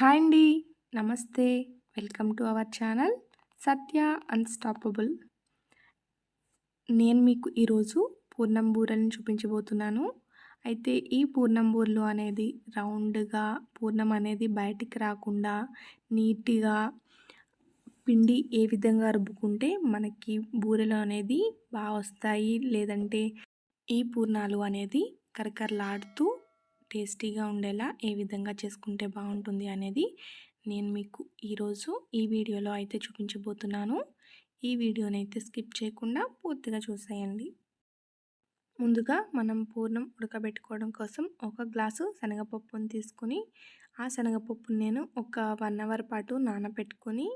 Hi అండి. నమస్తే. Welcome to our channel Satya unstoppable నేను మీకు ఈరోజు పూర్ణంబూరని చూపించబోతున్నాను. అయితే ఈ పూర్ణంబూరలు అనేది రౌండ్గా పూర్ణం అనేది బయటికి రాకుండా నీట్గా పిండి ఏ విధంగా రుబ్బుకుంటే మనకి బూరెలు అనేది బాగా వస్తాయి. లేదంటే ఈ పూర్ణాలు అనేది కరకరలాడుతూ టేస్టీగా ఉండేలా ఏ విధంగా చేసుకుంటే బాగుంటుంది అనేది నేను మీకు ఈరోజు ఈ వీడియోలో అయితే చూపించబోతున్నాను. ఈ వీడియోని అయితే స్కిప్ చేయకుండా పూర్తిగా చూసేయండి. ముందుగా మనం పూర్ణం ఉడకబెట్టుకోవడం కోసం ఒక గ్లాసు శనగపప్పును తీసుకుని ఆ శనగపప్పుని నేను ఒక వన్ అవర్ పాటు నానబెట్టుకొని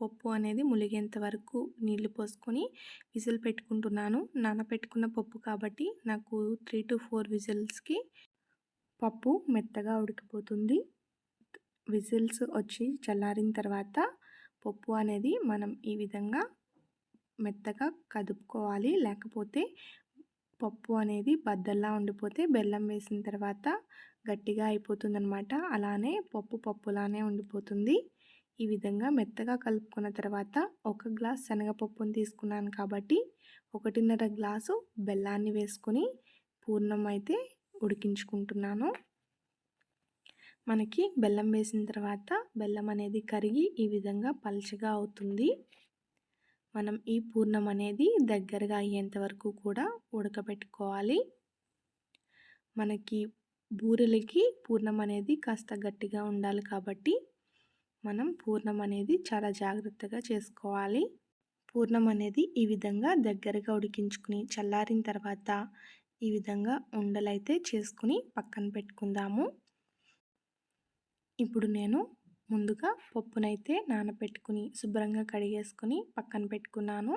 పప్పు అనేది ములిగేంత వరకు నీళ్ళు పోసుకొని విజిల్ పెట్టుకుంటున్నాను. నానబెట్టుకున్న పప్పు కాబట్టి నాకు త్రీ టు ఫోర్ విజిల్స్కి పప్పు మెత్తగా ఉడికిపోతుంది. విజిల్స్ వచ్చి చల్లారిన తర్వాత పప్పు అనేది మనం ఈ విధంగా మెత్తగా కదుపుకోవాలి. లేకపోతే పప్పు అనేది బద్దల్లా ఉండిపోతే బెల్లం వేసిన తర్వాత గట్టిగా అయిపోతుందనమాట. అలానే పప్పు పప్పులానే ఉండిపోతుంది. ఈ విధంగా మెత్తగా కలుపుకున్న తర్వాత ఒక గ్లాస్ శనగపప్పును తీసుకున్నాను కాబట్టి ఒకటిన్నర గ్లాసు బెల్లాన్ని వేసుకొని పూర్ణం అయితే ఉడికించుకుంటున్నాను. మనకి బెల్లం వేసిన తర్వాత బెల్లం అనేది కరిగి ఈ విధంగా పల్చగా అవుతుంది. మనం ఈ పూర్ణం అనేది దగ్గరగా అయ్యేంత వరకు కూడా ఉడకబెట్టుకోవాలి. మనకి బూరెలకి పూర్ణం అనేది కాస్త గట్టిగా ఉండాలి కాబట్టి మనం పూర్ణం అనేది చాలా జాగ్రత్తగా చేసుకోవాలి. పూర్ణం అనేది ఈ విధంగా దగ్గరగా ఉడికించుకుని చల్లారిన తర్వాత ఈ విధంగా ఉండలైతే చేసుకుని పక్కన పెట్టుకుందాము. ఇప్పుడు నేను ముందుగా పప్పునైతే నానబెట్టుకుని శుభ్రంగా కడిగేసుకుని పక్కన పెట్టుకున్నాను.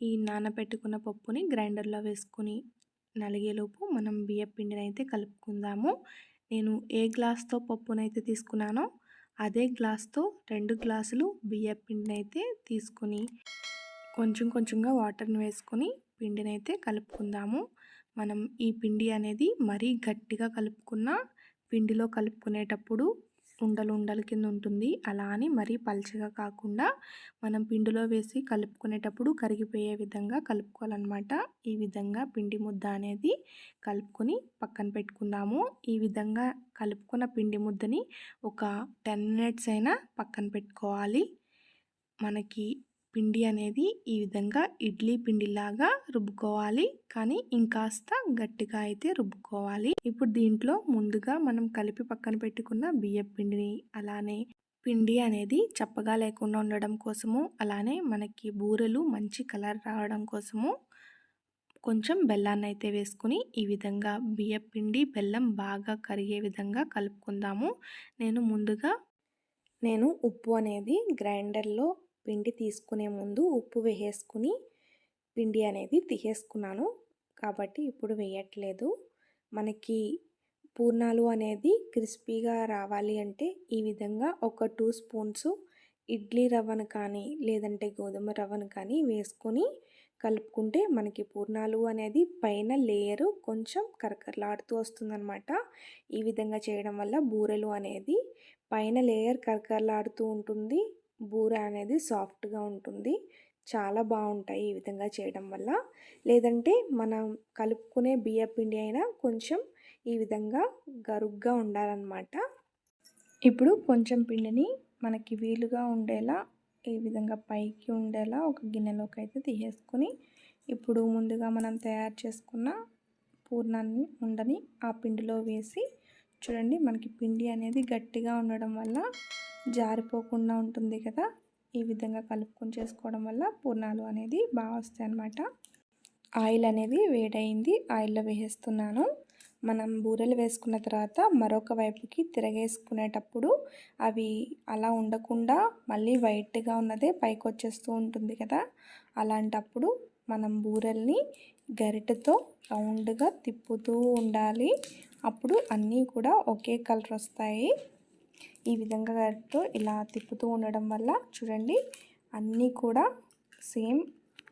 ఈ నానబెట్టుకున్న పప్పుని గ్రైండర్లో వేసుకుని నలిగేలోపు మనం బియ్య పిండిని అయితే కలుపుకుందాము. నేను ఏ గ్లాస్తో పప్పునైతే తీసుకున్నానో అదే గ్లాస్తో రెండు గ్లాసులు బియ్య పిండిని అయితే తీసుకుని కొంచెం కొంచెంగా వాటర్ని వేసుకొని పిండిని అయితే కలుపుకుందాము. మనం ఈ పిండి అనేది మరీ గట్టిగా కలుపుకున్న పిండిలో కలుపుకునేటప్పుడు ఉండలు ఉండల కింద ఉంటుంది. అలా అని మరీ పల్చగా కాకుండా మనం పిండిలో వేసి కలుపుకునేటప్పుడు కరిగిపోయే విధంగా కలుపుకోవాలన్నమాట. ఈ విధంగా పిండి ముద్ద అనేది కలుపుకొని పక్కన పెట్టుకుందాము. ఈ విధంగా కలుపుకున్న పిండి ముద్దని ఒక టెన్ మినిట్స్ అయినా పక్కన పెట్టుకోవాలి. మనకి పిండి అనేది ఈ విధంగా ఇడ్లీ పిండిలాగా రుబ్బుకోవాలి. కానీ ఇంకాస్త గట్టిగా అయితే రుబ్బుకోవాలి. ఇప్పుడు దీంట్లో ముందుగా మనం కలిపి పక్కన పెట్టుకున్న బియ్యం పిండిని అలానే పిండి అనేది చప్పగా లేకుండా ఉండడం కోసము అలానే మనకి బూరెలు మంచి కలర్ రావడం కోసము కొంచెం బెల్లాన్ని అయితే వేసుకుని ఈ విధంగా బియ్యం పిండి బెల్లం బాగా కరిగే విధంగా కలుపుకుందాము. నేను ముందుగా నేను ఉప్పు అనేది గ్రైండర్లో పిండి తీసుకునే ముందు ఉప్పు వేసేసుకుని పిండి అనేది తీసేసుకున్నాను. కాబట్టి ఇప్పుడు వేయట్లేదు. మనకి పూర్ణాలు అనేది క్రిస్పీగా రావాలి అంటే ఈ విధంగా ఒక టూ స్పూన్స్ ఇడ్లీ రవ్వను కానీ లేదంటే గోధుమ రవ్వను కానీ వేసుకొని కలుపుకుంటే మనకి పూర్ణాలు అనేది పైన లేయరు కొంచెం కరకరలాడుతూ వస్తుందన్నమాట. ఈ విధంగా చేయడం వల్ల బూరెలు అనేది పైన లేయర్ కరకరలాడుతూ ఉంటుంది. బూర అనేది సాఫ్ట్గా ఉంటుంది. చాలా బాగుంటాయి ఈ విధంగా చేయడం వల్ల. లేదంటే మనం కలుపుకునే బియ్య పిండి అయినా కొంచెం ఈ విధంగా గరుగ్గా ఉండాలన్నమాట. ఇప్పుడు కొంచెం పిండిని మనకి వీలుగా ఉండేలా ఈ విధంగా పైకి ఉండేలా ఒక గిన్నెలోకి అయితే తీసేసుకొని ఇప్పుడు ముందుగా మనం తయారు చేసుకున్న పూర్ణాన్ని ఉండని ఆ పిండిలో వేసి చూడండి మనకి పిండి అనేది గట్టిగా ఉండడం వల్ల జారిపోకుండా ఉంటుంది కదా. ఈ విధంగా కలుపుకొని చేసుకోవడం వల్ల పూర్ణాలు అనేది బాగా వస్తాయి అన్నమాట. ఆయిల్ అనేది వేడైంది ఆయిల్లో వేసేస్తున్నాను. మనం బూరెలు వేసుకున్న తర్వాత మరొక వైపుకి తిరగేసుకునేటప్పుడు అవి అలా ఉండకుండా మళ్ళీ వైట్గా ఉన్నదే పైకి వచ్చేస్తూ ఉంటుంది కదా. అలాంటప్పుడు మనం బూరెల్ని గరిటెతో రౌండ్గా తిప్పుతూ ఉండాలి. అప్పుడు అన్నీ కూడా ఒకే కలర్ వస్తాయి. ఈ విధంగా గరిటతో ఇలా తిప్పుతూ ఉండడం వల్ల చూడండి అన్నీ కూడా సేమ్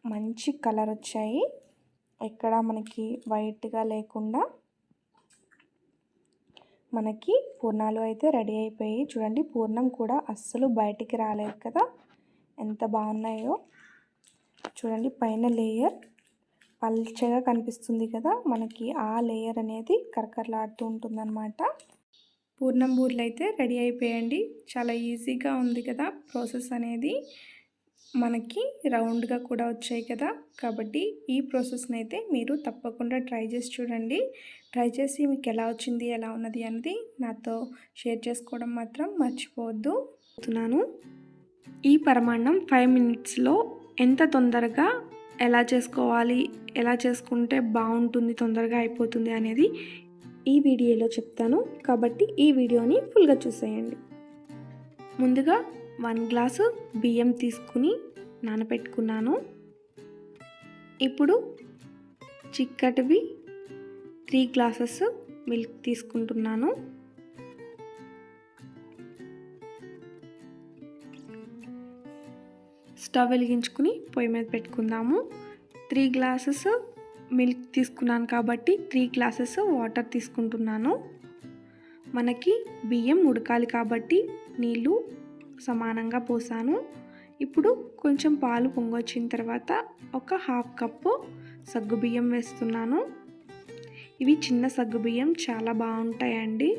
మంచి కలర్ వచ్చాయి. ఎక్కడ మనకి వైట్గా లేకుండా మనకి పూర్ణాలు అయితే రెడీ అయిపోయాయి. చూడండి పూర్ణం కూడా అస్సలు బయటికి రాలేదు కదా. ఎంత బాగున్నాయో. చూడండి పైన లేయర్ పల్చగా కనిపిస్తుంది కదా మనకి ఆ లేయర్ అనేది కరకరలాడుతూ ఉంటుందన్నమాట. పూర్ణం బూర్లు అయితే రెడీ అయిపోయండి చాలా ఈజీగా ఉంది కదా ప్రాసెస్ అనేది. మనకి రౌండ్గా కూడా వచ్చాయి కదా. కాబట్టి ఈ ప్రాసెస్ని అయితే మీరు తప్పకుండా ట్రై చేసి చూడండి. ట్రై చేసి మీకు ఎలా వచ్చింది ఎలా ఉన్నది అనేది నాతో షేర్ చేసుకోవడం మాత్రం మర్చిపోవద్దు. ఈ పరమాన్నం ఫైవ్ మినిట్స్లో ఎంత తొందరగా ఎలా చేసుకోవాలి ఎలా చేసుకుంటే బాగుంటుంది తొందరగా అయిపోతుంది అనేది ఈ వీడియోలో చెప్తాను. కాబట్టి ఈ వీడియోని ఫుల్గా చూసేయండి. ముందుగా వన్ గ్లాసు బియ్యం తీసుకుని నానబెట్టుకున్నాను ఇప్పుడు చిక్కటివి త్రీ గ్లాసెస్ మిల్క్ తీసుకుంటున్నాను. స్టవ్ వెలిగించుకుని పొయ్యి మీద పెట్టుకుందాము. త్రీ గ్లాసెస్ మిల్క్ తీసుకున్నాను కాబట్టి త్రీ గ్లాసెస్ వాటర్ తీసుకుంటున్నాను. మనకి బియ్యం ఉడకాలి కాబట్టి నీళ్ళు సమానంగా పోసాను. ఇప్పుడు కొంచెం పాలు పొంగొచ్చిన తర్వాత ఒక హాఫ్ కప్పు సగ్గుబియ్యం వేస్తున్నాను. ఇవి చిన్న సగ్గుబియ్యం చాలా బాగుంటాయండి.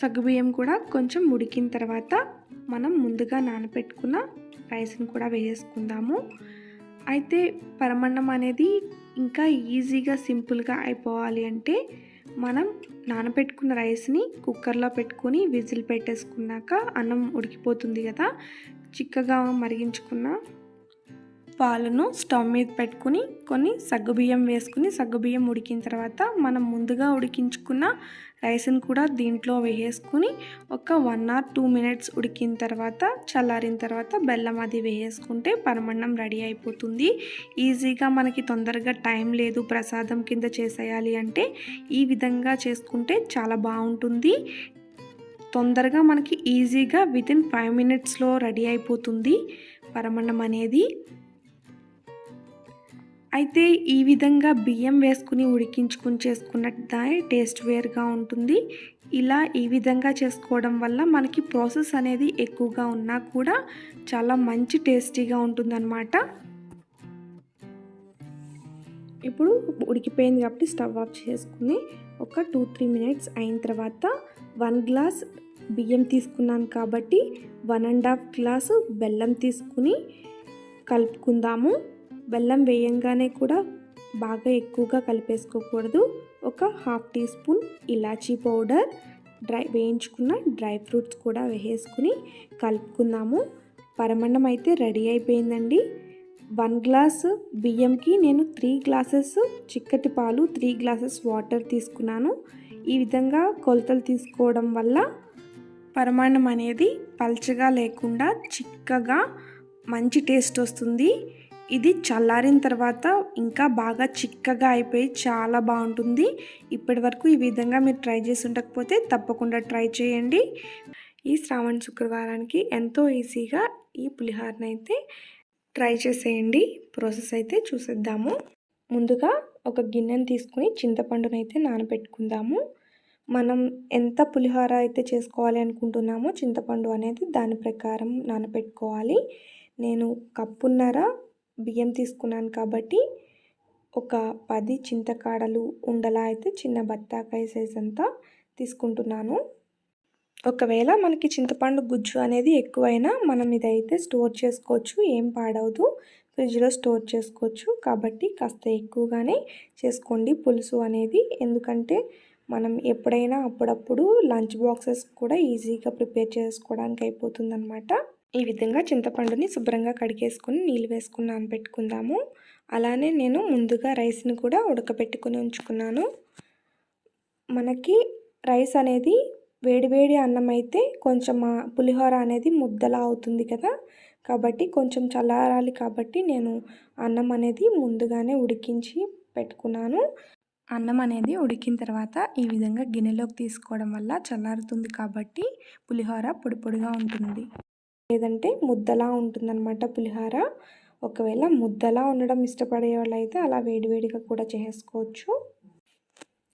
సగ్గుబియ్యం కూడా కొంచెం ఉడికిన తర్వాత మనం ముందుగా నానబెట్టుకున్న రైస్ని కూడా వేసేసుకుందాము. అయితే పరమన్నం అనేది ఇంకా ఈజీగా సింపుల్గా అయిపోవాలి అంటే మనం నానబెట్టుకున్న రైస్ని కుక్కర్లో పెట్టుకొని విజిల్ పెట్టేసుకున్నాక అన్నం ఉడికిపోతుంది కదా. చిక్కగా మరిగించుకున్న పాలను స్టవ్ మీద పెట్టుకుని కొన్ని సగ్గుబియ్యం వేసుకుని సగ్గుబియ్యం ఉడికిన తర్వాత మనం ముందుగా ఉడికించుకున్న రైస్ని కూడా దీంట్లో వేసేసుకుని ఒక వన్ ఆర్ టూ మినిట్స్ ఉడికిన తర్వాత చల్లారిన తర్వాత బెల్లం అది వేసేసుకుంటే పరమన్నం రెడీ అయిపోతుంది. ఈజీగా మనకి తొందరగా టైం లేదు ప్రసాదం కింద చేసేయాలి అంటే ఈ విధంగా చేసుకుంటే చాలా బాగుంటుంది. తొందరగా మనకి ఈజీగా వితిన్ ఫైవ్ మినిట్స్లో రెడీ అయిపోతుంది పరమన్నం అనేది. అయితే ఈ విధంగా బియ్యం వేసుకుని ఉడికించుకుని చేసుకున్నట్టు టేస్ట్ వేరుగా ఉంటుంది. ఇలా ఈ విధంగా చేసుకోవడం వల్ల మనకి ప్రాసెస్ అనేది ఎక్కువగా ఉన్నా కూడా చాలా మంచి టేస్టీగా ఉంటుందన్నమాట. ఇప్పుడు ఉడికిపోయింది కాబట్టి స్టవ్ ఆఫ్ చేసుకుని ఒక టూ త్రీ మినిట్స్ అయిన తర్వాత వన్ గ్లాస్ బియ్యం తీసుకున్నాను కాబట్టి వన్ అండ్ హాఫ్ గ్లాసు బెల్లం తీసుకుని కలుపుకుందాము. బెల్లం వేయంగానే కూడా బాగా ఎక్కువగా కలిపేసుకోకూడదు. ఒక హాఫ్ టీ స్పూన్ ఇలాచీ పౌడర్ డ్రై వేయించుకున్న డ్రై ఫ్రూట్స్ కూడా వేసుకుని కలుపుకుందాము. పరమన్నం అయితే రెడీ అయిపోయిందండి. వన్ గ్లాస్ బియ్యంకి నేను త్రీ గ్లాసెస్ చిక్కటి పాలు త్రీ గ్లాసెస్ వాటర్ తీసుకున్నాను. ఈ విధంగా కొలతలు తీసుకోవడం వల్ల పరమాణం అనేది పల్చగా లేకుండా చిక్కగా మంచి టేస్ట్ వస్తుంది. ఇది చల్లారిన తర్వాత ఇంకా బాగా చిక్కగా అయిపోయి చాలా బాగుంటుంది. ఇప్పటి వరకు ఈ విధంగా మీరు ట్రై చేసి ఉండకపోతే తప్పకుండా ట్రై చేయండి. ఈ శ్రావణ శుక్రవారానికి ఎంతో ఈజీగా ఈ పులిహోరని అయితే ట్రై చేసేయండి. ప్రాసెస్ అయితే చూసేద్దాము. ముందుగా ఒక గిన్నెను తీసుకుని చింతపండునైతే నానబెట్టుకుందాము. మనం ఎంత పులిహోర అయితే చేసుకోవాలి అనుకుంటున్నామో చింతపండు అనేది దాని ప్రకారం నానబెట్టుకోవాలి. నేను కప్పున్నర బియ్యం తీసుకున్నాను కాబట్టి ఒక పది చింతకాడలు ఉండలా అయితే చిన్న బత్తాకాయ సైజ్ అంతా తీసుకుంటున్నాను. ఒకవేళ మనకి చింతపండు గుజ్జు అనేది ఎక్కువైనా మనం ఇదైతే స్టోర్ చేసుకోవచ్చు ఏం పాడవదు. ఫ్రిడ్జ్లో స్టోర్ చేసుకోవచ్చు. కాబట్టి కాస్త ఎక్కువగానే చేసుకోండి పులుసు అనేది. ఎందుకంటే మనం ఎప్పుడైనా అప్పుడప్పుడు లంచ్ బాక్సెస్ కూడా ఈజీగా ప్రిపేర్ చేసుకోవడానికి అయిపోతుంది అనమాట ఈ విధంగా చింతపండుని శుభ్రంగా కడిగేసుకుని నీళ్ళు వేసుకుని నానబెట్టుకుందాము. అలానే నేను ముందుగా రైస్ని కూడా ఉడకబెట్టుకుని ఉంచుకున్నాను. మనకి రైస్ అనేది వేడివేడి అన్నం అయితే కొంచెం పులిహోర అనేది ముద్దలా అవుతుంది కదా. కాబట్టి కొంచెం చల్లారాలి కాబట్టి నేను అన్నం అనేది ముందుగానే ఉడికించి పెట్టుకున్నాను. అన్నం అనేది ఉడికిన తర్వాత ఈ విధంగా గిన్నెలోకి తీసుకోవడం వల్ల చల్లారుతుంది కాబట్టి పులిహోర పొడి పొడిగా ఉంటుంది. లేదంటే ముద్దలా ఉంటుందన్నమాట పులిహార. ఒకవేళ ముద్దలా ఉండడం ఇష్టపడే వాళ్ళైతే అలా వేడివేడిగా కూడా చేసుకోవచ్చు.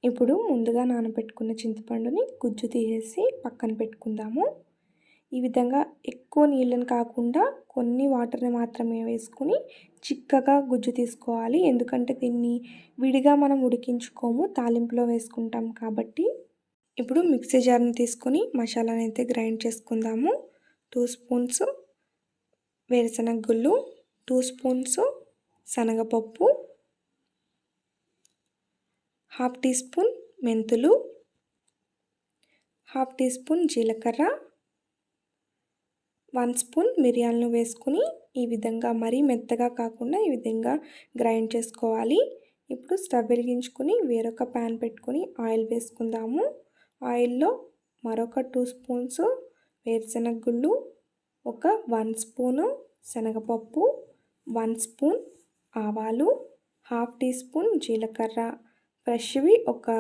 ఇప్పుడు ముందుగా నానబెట్టుకున్న చింతపండుని గుజ్జు తీసేసి పక్కన పెట్టుకుందాము. ఈ విధంగా ఎక్కువ నీళ్ళని కాకుండా కొన్ని వాటర్ని మాత్రమే వేసుకుని చిక్కగా గుజ్జు తీసుకోవాలి. ఎందుకంటే దీన్ని విడిగా మనం ఉడికించుకోము తాలింపులో వేసుకుంటాం కాబట్టి. ఇప్పుడు మిక్సీ జార్ని తీసుకొని మసాలాని అయితే గ్రైండ్ చేసుకుందాము. టూ స్పూన్స్ వేరుశనగ గుళ్ళు టూ స్పూన్స్ శనగపప్పు హాఫ్ టీ స్పూన్ మెంతులు హాఫ్ టీ స్పూన్ జీలకర్ర వన్ స్పూన్ మిరియాలను వేసుకుని ఈ విధంగా మరీ మెత్తగా కాకుండా ఈ విధంగా గ్రైండ్ చేసుకోవాలి. ఇప్పుడు స్టవ్ వెలిగించుకుని వేరొక ప్యాన్ పెట్టుకుని ఆయిల్ వేసుకుందాము. ఆయిల్లో మరొక టూ స్పూన్స్ వేరుశనగ గుళ్ళు ఒక వన్ స్పూను శనగపప్పు వన్ స్పూన్ ఆవాలు హాఫ్ టీ స్పూన్ జీలకర్ర. ఫ్రెష్వి ఒక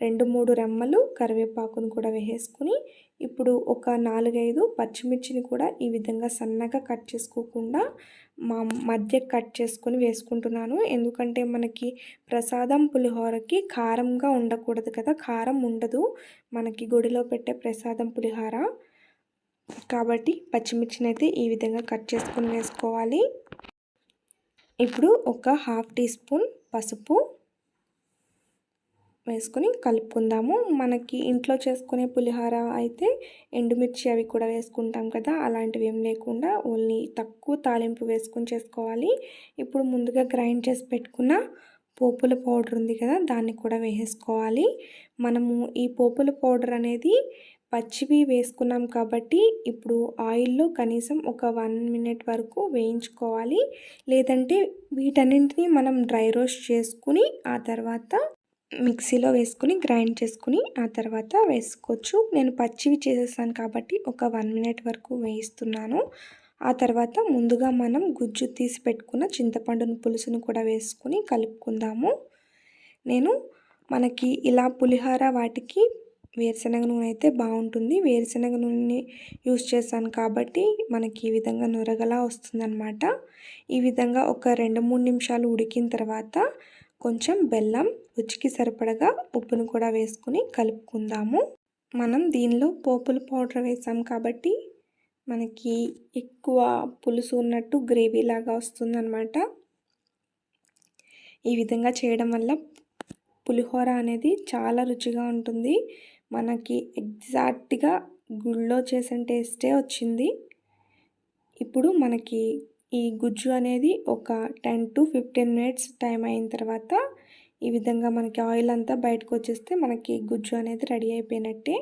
రెండు మూడు రెమ్మలు కరివేపాకును కూడా వేసేసుకుని ఇప్పుడు ఒక నాలుగైదు పచ్చిమిర్చిని కూడా ఈ విధంగా సన్నగా కట్ చేసుకోకుండా మా మధ్య కట్ చేసుకొని వేసుకుంటున్నాను. ఎందుకంటే మనకి ప్రసాదం పులిహోరకి కారంగా ఉండకూడదు కదా కారం ఉండదు. మనకి గుడిలో పెట్టే ప్రసాదం పులిహోర. కాబట్టి పచ్చిమిర్చిని అయితే ఈ విధంగా కట్ చేసుకొని వేసుకోవాలి. ఇప్పుడు ఒక హాఫ్ టీ స్పూన్ పసుపు వేసుకొని కలుపుకుందాము. మనకి ఇంట్లో చేసుకునే పులిహోర అయితే ఎండుమిర్చి అవి కూడా వేసుకుంటాం కదా అలాంటివి ఏం లేకుండా ఓన్లీ తక్కువ తాలింపు వేసుకొని చేసుకోవాలి. ఇప్పుడు ముందుగా గ్రైండ్ చేసి పెట్టుకున్న పోపుల పౌడర్ ఉంది కదా దాన్ని కూడా వేసేసుకోవాలి. మనము ఈ పోపుల పౌడర్ అనేది పచ్చివి వేసుకున్నాం కాబట్టి ఇప్పుడు ఆయిల్లో కనీసం ఒక వన్ మినిట్ వరకు వేయించుకోవాలి. లేదంటే వీటన్నింటినీ మనం డ్రై రోస్ట్ చేసుకుని ఆ తర్వాత మిక్సీలో వేసుకుని గ్రైండ్ చేసుకుని ఆ తర్వాత వేసుకోవచ్చు. నేను పచ్చివి చేసేసాను కాబట్టి ఒక వన్ మినిట్ వరకు వేయిస్తున్నాను. ఆ తర్వాత ముందుగా మనం గుజ్జు తీసి పెట్టుకున్న చింతపండును పులుసును కూడా వేసుకుని కలుపుకుందాము. నేను మనకి ఇలా పులిహార వాటికి వేరుశనగ నూనె అయితే బాగుంటుంది. వేరుశనగ నూనెని యూస్ చేశాను కాబట్టి మనకి ఈ విధంగా నొరగలా వస్తుందన్నమాట. ఈ విధంగా ఒక రెండు మూడు నిమిషాలు ఉడికిన తర్వాత కొంచెం బెల్లం రుచికి సరిపడగా ఉప్పును కూడా వేసుకుని కలుపుకుందాము. మనం దీనిలో పోపుల పౌడర్ వేసాం కాబట్టి మనకి ఎక్కువ పులుసు ఉన్నట్టు గ్రేవీ లాగా వస్తుందన్నమాట. ఈ విధంగా చేయడం వల్ల పులిహోర అనేది చాలా రుచిగా ఉంటుంది. మనకి ఎగ్జాక్ట్గా గుళ్ళో చేసిన టేస్టే వచ్చింది. ఇప్పుడు మనకి ఈ గుజ్జు అనేది ఒక ten to fifteen minutes time అయిన తర్వాత ఈ విధంగా మనకి ఆయిల్ అంతా బయటకు వచ్చేస్తే మనకి గుజ్జు అనేది రెడీ అయిపోయినట్టే.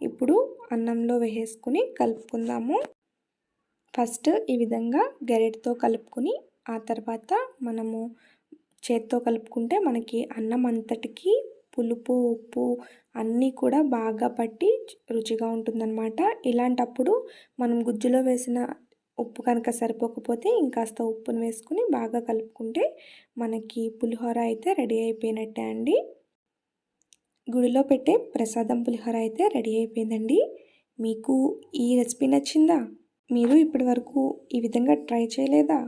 ఇప్పుడు అన్నంలో వేసేసుకుని కలుపుకుందాము. ఫస్ట్ ఈ విధంగా గరిటతో కలుపుకొని ఆ తర్వాత మనము చేత్తో కలుపుకుంటే మనకి అన్నం అంతటికి పులుపు ఉప్పు అన్నీ కూడా బాగా పట్టి రుచిగా ఉంటుందన్నమాట. ఇలాంటప్పుడు మనం గుజ్జులో వేసిన ఉప్పు కనుక సరిపోకపోతే ఇంకాస్త ఉప్పును వేసుకుని బాగా కలుపుకుంటే మనకి పులిహోర అయితే రెడీ అయిపోయినట్టే అండి. గుడిలో పెట్టే ప్రసాదం పులిహోర అయితే రెడీ అయిపోయిందండి. మీకు ఈ రెసిపీ నచ్చిందా? మీరు ఇప్పటి వరకు ఈ విధంగా ట్రై చేయలేదా?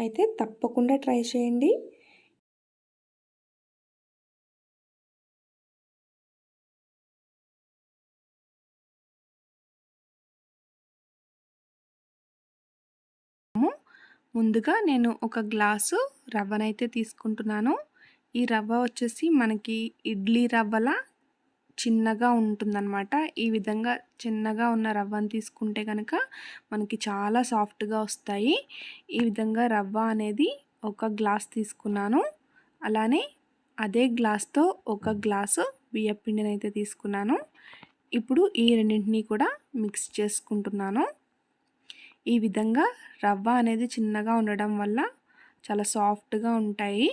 అయితే తప్పకుండా ట్రై చేయండి. ముందుగా నేను ఒక గ్లాసు రవ్వనైతే తీసుకుంటున్నాను. ఈ రవ్వ వచ్చేసి మనకి ఇడ్లీ రవ్వల చిన్నగా ఉంటుందన్నమాట. ఈ విధంగా చిన్నగా ఉన్న రవ్వను తీసుకుంటే కనుక మనకి చాలా సాఫ్ట్గా వస్తాయి. ఈ విధంగా రవ్వ అనేది ఒక గ్లాస్ తీసుకున్నాను. అలానే అదే గ్లాస్తో ఒక గ్లాసు బియ్యపిండిని అయితే తీసుకున్నాను. ఇప్పుడు ఈ రెండింటినీ కూడా మిక్స్ చేసుకుంటున్నాను. ఈ విధంగా రవ్వ అనేది చిన్నగా ఉండడం వల్ల చాలా సాఫ్ట్గా ఉంటాయి.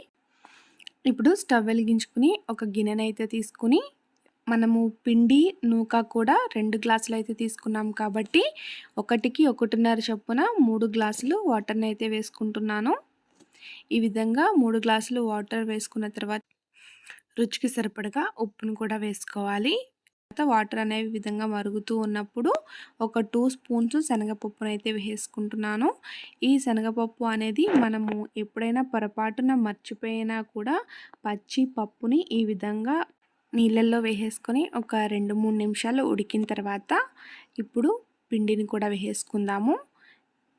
ఇప్పుడు స్టవ్ వెలిగించుకుని ఒక గిన్నెనైతే తీసుకుని మనము పిండి నూక కూడా రెండు గ్లాసులు అయితే తీసుకున్నాం కాబట్టి ఒకటికి ఒకటిన్నర చొప్పున మూడు గ్లాసులు వాటర్ని అయితే వేసుకుంటున్నాను. ఈ విధంగా మూడు గ్లాసులు వాటర్ వేసుకున్న తర్వాత రుచికి సరిపడగా ఉప్పును కూడా వేసుకోవాలి. తర్వాత వాటర్ అనేవి విధంగా మరుగుతూ ఉన్నప్పుడు ఒక టూ స్పూన్స్ శనగపప్పును అయితే వేసుకుంటున్నాను. ఈ శనగపప్పు అనేది మనము ఎప్పుడైనా పొరపాటున మర్చిపోయినా కూడా పచ్చి పప్పుని ఈ విధంగా నీళ్ళల్లో వేసేసుకొని ఒక రెండు మూడు నిమిషాలు ఉడికిన తర్వాత ఇప్పుడు పిండిని కూడా వేసుకుందాము.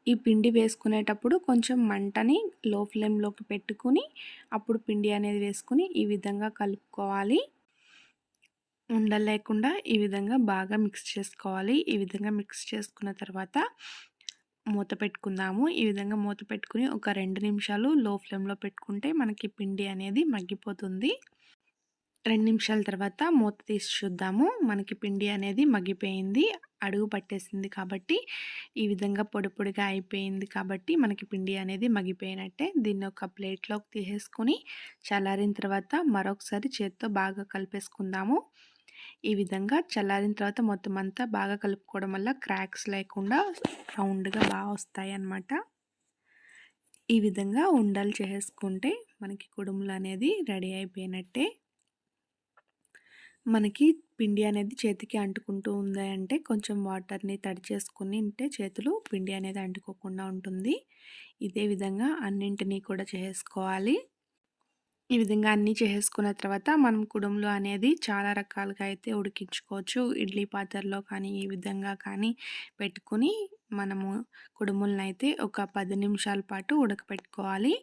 ఈ పిండి వేసుకునేటప్పుడు కొంచెం మంటని లో ఫ్లేమ్లోకి పెట్టుకుని అప్పుడు పిండి అనేది వేసుకుని ఈ విధంగా కలుపుకోవాలి. ఉండలు లేకుండా ఈ విధంగా బాగా మిక్స్ చేసుకోవాలి. ఈ విధంగా మిక్స్ చేసుకున్న తర్వాత మూత పెట్టుకుందాము. ఈ విధంగా మూత పెట్టుకుని ఒక రెండు నిమిషాలు లో ఫ్లేమ్లో పెట్టుకుంటే మనకి పిండి అనేది మగ్గిపోతుంది. రెండు నిమిషాల తర్వాత మూత తీసి చూద్దాము. మనకి పిండి అనేది మగ్గిపోయింది. అడుగు పట్టేసింది కాబట్టి ఈ విధంగా పొడి పొడిగా అయిపోయింది కాబట్టి మనకి పిండి అనేది మగ్గిపోయినట్టే. దీన్ని ఒక ప్లేట్లోకి తీసేసుకొని చల్లారిన తర్వాత మరొకసారి చేత్తో బాగా కలిపేసుకుందాము. ఈ విధంగా చల్లారిన తర్వాత మొత్తం అంతా బాగా కలుపుకోవడం వల్ల క్రాక్స్ లేకుండా రౌండ్గా బాగా వస్తాయి అన్నమాట ఈ విధంగా ఉండలు చేసుకుంటే మనకి కుడుములు అనేది రెడీ అయిపోయినట్టే. మనకి పిండి అనేది చేతికి అంటుకుంటూ ఉంది అంటే కొంచెం వాటర్ని తడి చేసుకుని ఉంటే చేతులు పిండి అనేది అంటుకోకుండా ఉంటుంది. ఇదే విధంగా అన్నింటినీ కూడా చేసుకోవాలి ఈ విధంగా అన్నీ చేసేసుకున్న తర్వాత మనం కుడుములు అనేది చాలా రకాలుగా అయితే ఉడికించుకోవచ్చు. ఇడ్లీ పాత్రలో కానీ ఈ విధంగా కానీ పెట్టుకుని మనము కుడుములను అయితే ఒక పది నిమిషాల పాటు ఉడకపెట్టుకోవాలి.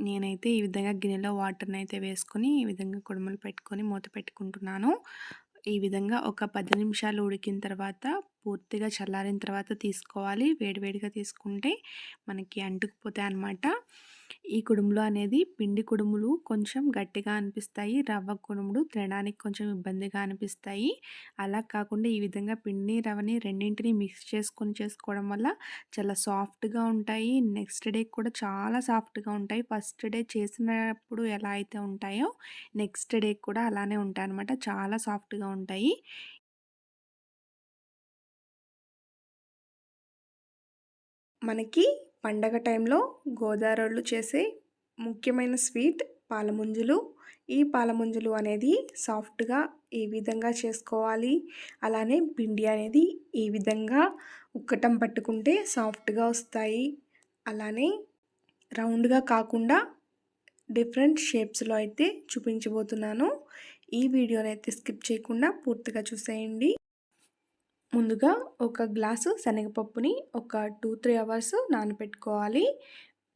నేనైతే ఈ విధంగా గిన్నెలో వాటర్ని అయితే వేసుకొని ఈ విధంగా కుడుములు పెట్టుకొని మూత పెట్టుకుంటున్నాను. ఈ విధంగా ఒక పది నిమిషాలు ఉడికిన తర్వాత పూర్తిగా చల్లారిన తర్వాత తీసుకోవాలి. వేడివేడిగా తీసుకుంటే మనకి అంటుకుపోతాయి అన్నమాట. ఈ కుడుములు అనేది పిండి కుడుములు కొంచెం గట్టిగా అనిపిస్తాయి రవ్వ కుడుములు తినడానికి కొంచెం ఇబ్బందిగా అనిపిస్తాయి. అలా కాకుండా ఈ విధంగా పిండి రవ్వని రెండింటిని మిక్స్ చేసుకొని చేసుకోవడం వల్ల చాలా సాఫ్ట్గా ఉంటాయి. నెక్స్ట్ డే కూడా చాలా సాఫ్ట్గా ఉంటాయి. ఫస్ట్ డే చేసినప్పుడు ఎలా అయితే ఉంటాయో నెక్స్ట్ డే కూడా అలానే ఉంటాయి అనమాట చాలా సాఫ్ట్గా ఉంటాయి. మనకి పండగ టైంలో గోదావరిళ్ళు చేసే ముఖ్యమైన స్వీట్ పాలముంజులు. ఈ పాలముంజులు అనేది సాఫ్ట్గా ఏ విధంగా చేసుకోవాలి? అలానే పిండి అనేది ఏ విధంగా ఉక్కటం పట్టుకుంటే సాఫ్ట్గా వస్తాయి? అలానే రౌండ్గా కాకుండా డిఫరెంట్ షేప్స్లో అయితే చూపించబోతున్నాను. ఈ వీడియోని అయితే స్కిప్ చేయకుండా పూర్తిగా చూసేయండి. ముందుగా ఒక గ్లాసు శనగపప్పుని ఒక టూ త్రీ అవర్స్ నానబెట్టుకోవాలి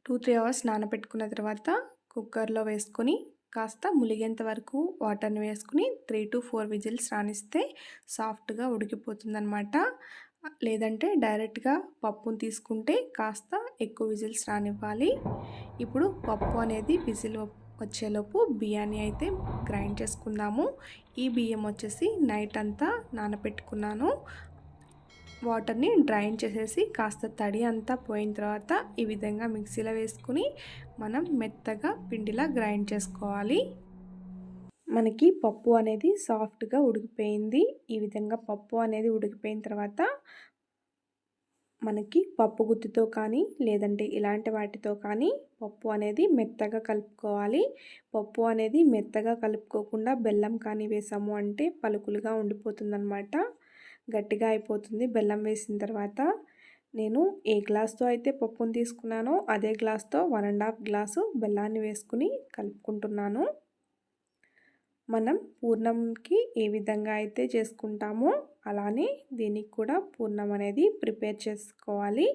టూ త్రీ అవర్స్ నానబెట్టుకున్న తర్వాత కుక్కర్లో వేసుకొని కాస్త ములిగేంత వరకు వాటర్ని వేసుకుని త్రీ టు ఫోర్ విజిల్స్ రానిస్తే సాఫ్ట్గా ఉడికిపోతుందనమాట లేదంటే డైరెక్ట్గా పప్పును తీసుకుంటే కాస్త ఎక్కువ విజిల్స్ రానివ్వాలి. ఇప్పుడు పప్పు అనేది విజిల్ వచ్చేలోపు బియ్యాన్ని అయితే గ్రైండ్ చేసుకుందాము. ఈ బియ్యం వచ్చేసి నైట్ అంతా నానబెట్టుకున్నాను వాటర్ని డ్రైన్ చేసేసి కాస్త తడి అంతా పోయిన తర్వాత ఈ విధంగా మిక్సీలో వేసుకుని మనం మెత్తగా పిండిలా గ్రైండ్ చేసుకోవాలి. మనకి పప్పు అనేది సాఫ్ట్గా ఉడికిపోయింది. ఈ విధంగా పప్పు అనేది ఉడికిపోయిన తర్వాత మనకి పప్పు గుత్తితో కానీ లేదంటే ఇలాంటి వాటితో కానీ పప్పు అనేది మెత్తగా కలుపుకోవాలి. పప్పు అనేది మెత్తగా కలుపుకోకుండా బెల్లం కానీ వేసాము అంటే పలుకులుగా ఉండిపోతుందన్నమాట. గట్టిగా అయిపోతుంది. బెల్లం వేసిన తర్వాత నేను ఏ గ్లాస్తో అయితే పప్పును తీసుకున్నానో అదే గ్లాస్తో వన్ అండ్ హాఫ్ గ్లాసు బెల్లాన్ని వేసుకుని కలుపుకుంటున్నాను. మనం పూర్ణంకి ఏ విధంగా అయితే చేసుకుంటామో అలానే దీనికి కూడా పూర్ణం అనేది ప్రిపేర్ చేసుకోవాలి.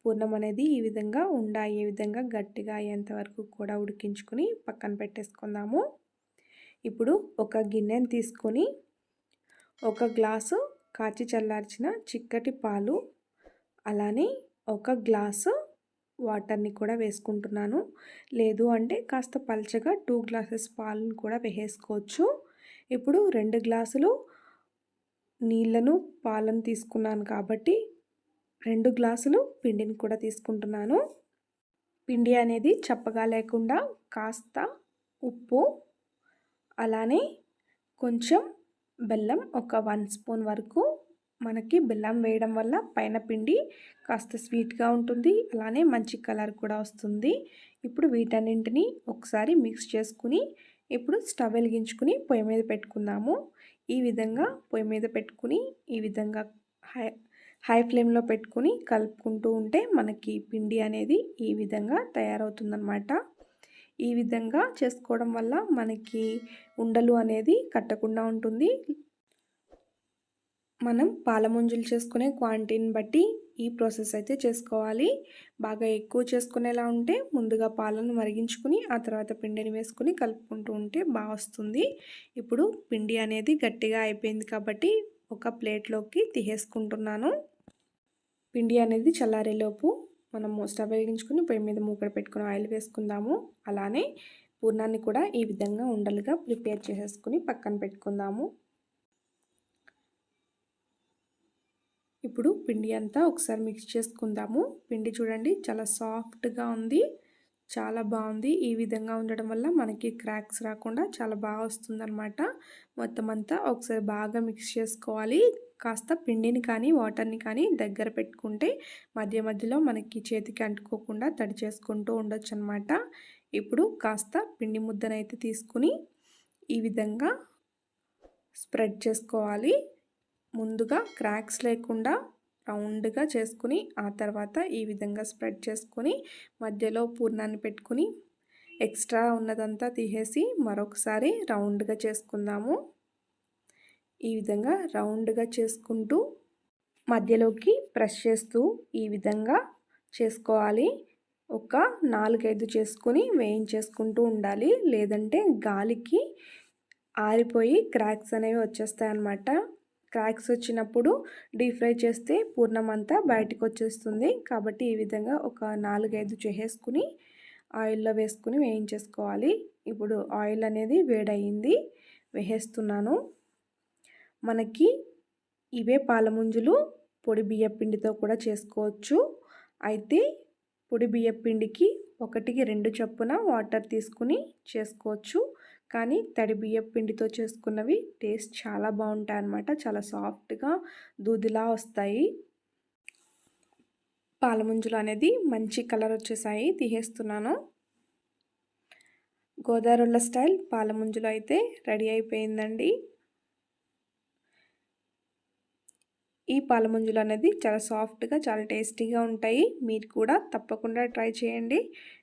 పూర్ణం అనేది ఈ విధంగా ఉండ ఏ విధంగా గట్టిగా అయ్యేంత వరకు కూడా ఉడికించుకొని పక్కన పెట్టేసుకుందాము. ఇప్పుడు ఒక గిన్నెని తీసుకొని ఒక గ్లాసు కాచి చల్లార్చిన చిక్కటి పాలు అలానే ఒక గ్లాసు వాటర్ని కూడా వేసుకుంటున్నాను. లేదు అంటే కాస్త పల్చగా టూ గ్లాసెస్ పాలను కూడా వేసేసుకోవచ్చు ఇప్పుడు రెండు గ్లాసులు నీళ్ళను పాలను తీసుకున్నాను కాబట్టి రెండు గ్లాసులు పిండిని కూడా తీసుకుంటున్నాను. పిండి అనేది చప్పగా లేకుండా కాస్త ఉప్పు అలానే కొంచెం బెల్లం ఒక వన్ స్పూన్ వరకు. మనకి బెల్లం వేయడం వల్ల పైన పిండి కాస్త స్వీట్గా ఉంటుంది. అలానే మంచి కలర్ కూడా వస్తుంది. ఇప్పుడు వీటన్నింటినీ ఒకసారి మిక్స్ చేసుకుని ఇప్పుడు స్టవ్ వెలిగించుకుని పొయ్యి మీద పెట్టుకుందాము. ఈ విధంగా పొయ్యి మీద పెట్టుకుని ఈ విధంగా హై హై ఫ్లేమ్లో పెట్టుకుని కలుపుకుంటూ ఉంటే మనకి పిండి అనేది ఈ విధంగా తయారవుతుందన్నమాట. ఈ విధంగా చేసుకోవడం వల్ల మనకి ఉండలు అనేది కట్టకుండా ఉంటుంది. మనం పాలముంజులు చేసుకునే క్వాంటిటీని బట్టి ఈ ప్రాసెస్ అయితే చేసుకోవాలి. బాగా ఎక్కువ చేసుకునేలా ఉంటే ముందుగా పాలను మరిగించుకుని ఆ తర్వాత పిండిని వేసుకుని కలుపుకుంటూ ఉంటే బాగా వస్తుంది. ఇప్పుడు పిండి అనేది గట్టిగా అయిపోయింది కాబట్టి ఒక ప్లేట్లోకి తీసేసుకుంటున్నాను. పిండి అనేది చల్లారేలోపు మనము స్టవ్ వెలిగించుకుని పొయ్యి మీద మూకడ పెట్టుకుని ఆయిల్ వేసుకుందాము. అలానే పూర్ణాన్ని కూడా ఈ విధంగా ఉండలుగా ప్రిపేర్ చేసేసుకుని పక్కన పెట్టుకుందాము. ఇప్పుడు పిండి అంతా ఒకసారి మిక్స్ చేసుకుందాము. పిండి చూడండి చాలా సాఫ్ట్గా ఉంది. చాలా బాగుంది. ఈ విధంగా ఉండడం వల్ల మనకి క్రాక్స్ రాకుండా చాలా బాగా వస్తుందన్నమాట. మొత్తం అంతా ఒకసారి బాగా మిక్స్ చేసుకోవాలి. కాస్త పిండిని కానీ వాటర్ని కానీ దగ్గర పెట్టుకుంటే మధ్య మధ్యలో మనకి చేతికి అంటుకోకుండా తడి చేసుకుంటూ ఉండొచ్చు అనమాట ఇప్పుడు కాస్త పిండి ముద్దనైతే తీసుకుని ఈ విధంగా స్ప్రెడ్ చేసుకోవాలి. ముందుగా క్రాక్స్ లేకుండా రౌండ్గా చేసుకుని ఆ తర్వాత ఈ విధంగా స్ప్రెడ్ చేసుకొని మధ్యలో పూర్ణాన్ని పెట్టుకుని ఎక్స్ట్రా ఉన్నదంతా తీసేసి మరొకసారి రౌండ్గా చేసుకుందాము. ఈ విధంగా రౌండ్గా చేసుకుంటూ మధ్యలోకి ప్రెస్ చేస్తూ ఈ విధంగా చేసుకోవాలి. ఒక నాలుగైదు చేసుకొని వేయించేసుకుంటూ ఉండాలి. లేదంటే గాలికి ఆరిపోయి క్రాక్స్ అనేవి వచ్చేస్తాయి అన్నమాట క్రాక్స్ వచ్చినప్పుడు డీప్ ఫ్రై చేస్తే పూర్ణం అంతా బయటకు వచ్చేస్తుంది కాబట్టి ఈ విధంగా ఒక నాలుగైదు చేసేసుకుని ఆయిల్లో వేసుకుని వేయించేసుకోవాలి. ఇప్పుడు ఆయిల్ అనేది వేడయింది. వేసేస్తున్నాను. మనకి ఇవే పాలముంజులు పొడి బియ్యపిండితో కూడా చేసుకోవచ్చు. అయితే పొడి బియ్యపిండికి ఒకటికి రెండు చొప్పున వాటర్ తీసుకుని చేసుకోవచ్చు. కానీ తడి బియ్యపిండితో చేసుకున్నవి టేస్ట్ చాలా బాగుంటాయి అన్నమాట. చాలా సాఫ్ట్గా దూదిలా వస్తాయి. పాలముంజులు అనేది మంచి కలర్ వచ్చేసాయి. తీసేస్తున్నాను. గోదావరిల స్టైల్ పాలముంజులు అయితే రెడీ అయిపోయిందండి. ఈ పాలముంజులు అనేది చాలా సాఫ్ట్గా చాలా టేస్టీగా ఉంటాయి. మీరు కూడా తప్పకుండా ట్రై చేయండి.